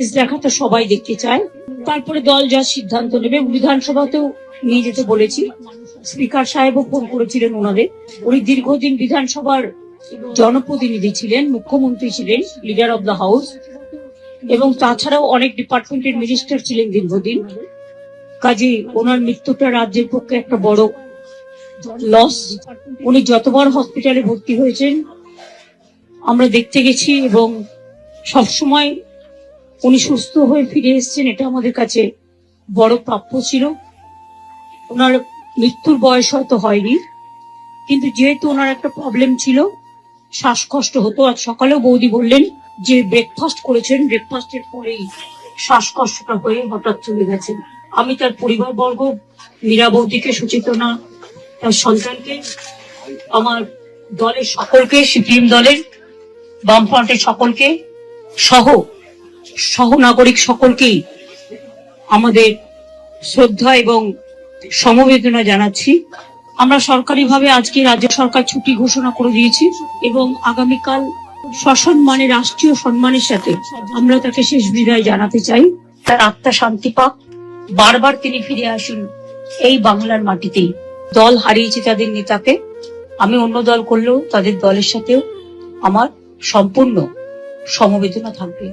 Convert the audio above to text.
দেখা তো সবাই দেখতে চায়। তারপরে দল যা সিদ্ধান্ত নেবে বিধানসভাতেও নিয়ে যেতে বলেছি। স্পিকার সাহেবও ফোন করেছিলেন ওনাদের। উনি দীর্ঘদিন বিধানসভার জনপ্রতিনিধি ছিলেন, মুখ্যমন্ত্রী ছিলেন লিডার অব দ্য হাউস এবং তাছাড়াও অনেক ডিপার্টমেন্টের মিনিস্টার ছিলেন দীর্ঘদিন। কাজে ওনার মৃত্যুটা রাজ্যের পক্ষে একটা বড় লস উনি যতবার হসপিটালে ভর্তি হয়েছেন, আমরা দেখতে গেছি এবং সবসময় উনি সুস্থ হয়ে ফিরে এসেছেন, এটা আমাদের কাছে বড় প্রাপ্য ছিল। ওনার মৃত্যুর বয়স হয়তো হয়নি, কিন্তু যেহেতু ওনার একটা প্রবলেম ছিল, শ্বাসকষ্ট হতো, আজ সকালেও বৌদি বললেন যে ব্রেকফাস্ট করেছেন ব্রেকফাস্টের পরেই শ্বাসকষ্টটা হয়ে হঠাৎ চলে গেছেন আমি তার পরিবারবর্গ, মীরা বৌদিকে, সুচেতনা তার সন্তানকে, আমার দলের সকলকে সিপিএম দলের বামফ্রন্টের সকলকে সহ সহ নাগরিক সকলকেই আমাদের শ্রদ্ধা এবং সমবেদনা জানাচ্ছি। আমরা সরকারিভাবে আজকে রাজ্য সরকার ছুটি ঘোষণা করে দিয়েছি এবং আগামীকাল সসম্মানে, রাষ্ট্রীয় সম্মানের সাথে আমরা তাকে শেষ বিদায় জানাতে চাই। তার আত্মা শান্তি পাক। বারবার তিনি ফিরে আসুন এই বাংলার মাটিতেই। দল হারিয়েছে তাদের নেতাকে। আমি অন্য দল করলেও তাদের দলের সাথেও আমার সম্পূর্ণ সমবেদনা থাকবে।